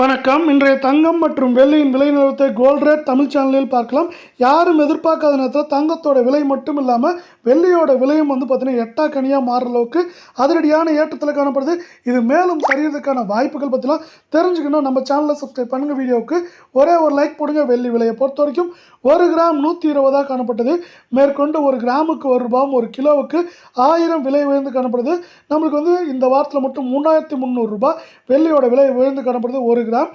வணக்கம். இன்றைய தங்கம் மற்றும் வெள்ளியின் விலை நிலவரத்தை கோல்ட் ரேட் தமிழ் சேனலில் பார்க்கலாம். யாரும் எதிர்பார்க்காத நேரத்தில் தங்கத்தோட விலை மட்டும் இல்லாமல் வெள்ளியோட விலையும் வந்து பார்த்தீங்கன்னா எட்டா கனியாக மாறுற அளவுக்கு அதிரடியான ஏற்றத்தில் காணப்படுது. இது மேலும் சரியறதுக்கான வாய்ப்புகள் பற்றிலாம் தெரிஞ்சுக்கணும். நம்ம சேனலை சப்ஸ்கிரைப் பண்ணுங்கள் வீடியோவுக்கு ஒரே ஒரு லைக் போடுங்க. வெள்ளி விலையை பொறுத்த வரைக்கும் ஒரு கிராம் நூற்றி இருபதாக காணப்பட்டது. மேற்கொண்டு ஒரு கிராமுக்கு ஒரு ரூபாவும் ஒரு கிலோவுக்கு ஆயிரம் விலை உயர்ந்து காணப்படுது. நம்மளுக்கு வந்து இந்த வாரத்தில் மட்டும் மூணாயிரத்தி முந்நூறுரூபா வெள்ளியோட விலை உயர்ந்து காணப்படுது. ஒரு கிராம்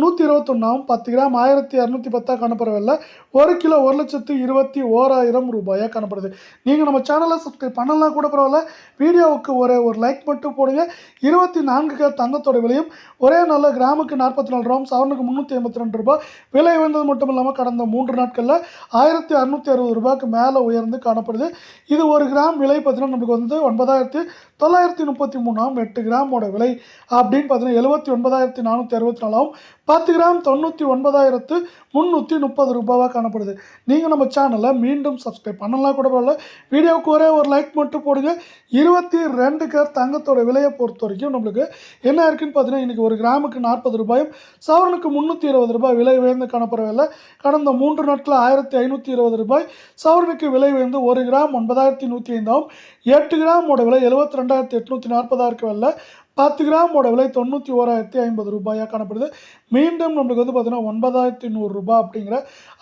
நூற்றி இருபத்தொன்னாவும் பத்து கிராம் ஆயிரத்தி இரநூத்தி பத்தாக காணப்படவில்லை. ஒரு கிலோ ஒரு லட்சத்து இருபத்தி ஓராயிரம் ரூபாயாக காணப்படுது. நீங்கள் நம்ம சேனலை சப்ஸ்கிரைப் பண்ணலாம் கூட பரவாயில்ல. வீடியோவுக்கு ஒரே ஒரு லைக் மட்டும் போடுங்க. இருபத்தி நான்கு கிலோ தங்கத்தோட விலையும் ஒரே நல்ல கிராமுக்கு நாற்பத்தி நாலு ரூபாய் சவரனுக்கு முந்நூற்றி ஐம்பத்தி ரெண்டு ரூபாய் விலை உயர்ந்தது மட்டும் இல்லாமல் கடந்த மூன்று நாட்களில் ஆயிரத்தி அறுநூற்றி அறுபது ரூபாய்க்கு மேலே உயர்ந்து காணப்படுது. இது ஒரு கிராம் விலை பார்த்தீங்கன்னா நம்மளுக்கு வந்து ஒன்பதாயிரத்து தொள்ளாயிரத்தி முப்பத்தி மூணாம் எட்டு கிராமோட விலை அப்படின்னு பார்த்தீங்கன்னா எழுபத்தி ஒன்பதாயிரத்தி நானூற்றி அறுபத்தி நாலாவும் பத்து கிராம் தொண்ணூற்றி ஒன்பதாயிரத்து முந்நூற்றி முப்பது ரூபாவாக காணப்படுது. நீங்கள் நம்ம சேனலை மீண்டும் சப்ஸ்கிரைப் பண்ணலாம் கூட பரவாயில்ல. வீடியோவுக்கு ஒரே ஒரு லைக் மட்டும் போடுங்க. இருபத்தி ரெண்டு கேர் தங்கத்தோட விலையை பொறுத்த வரைக்கும் நம்மளுக்கு என்ன இருக்குன்னு பார்த்தீங்கன்னா இன்றைக்கி ஒரு கிராமுக்கு நாற்பது ரூபாயும் சவரனுக்கு முந்நூற்றி இருபது ரூபாய் விலை உயர்ந்து காணப்படவில்லை. கடந்த மூன்று நாட்களில் ஆயிரத்தி ஐநூற்றி இருபது ரூபாய் சவரனுக்கு விலை உயர்ந்து ஒரு கிராம் ஒன்பதாயிரத்தி நூற்றி ஐந்தாவும் எட்டு கிராமோட விலை எழுபத்தி ரெண்டாயிரத்தி எட்நூற்றி நாற்பதாக இருக்கவில்லை பத்து கிராமோட விலை தொண்ணூற்றி ஓராயிரத்தி ஐம்பது ரூபாயாக காணப்படுது. மீண்டும் நம்மளுக்கு வந்து பார்த்தீங்கன்னா ஒன்பதாயிரத்தி நூறுரூபா அப்படிங்கிற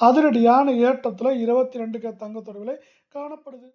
அதிரடியான ஏற்றத்தில் இருபத்தி ரெண்டு தங்கத்தோட விலை காணப்படுது.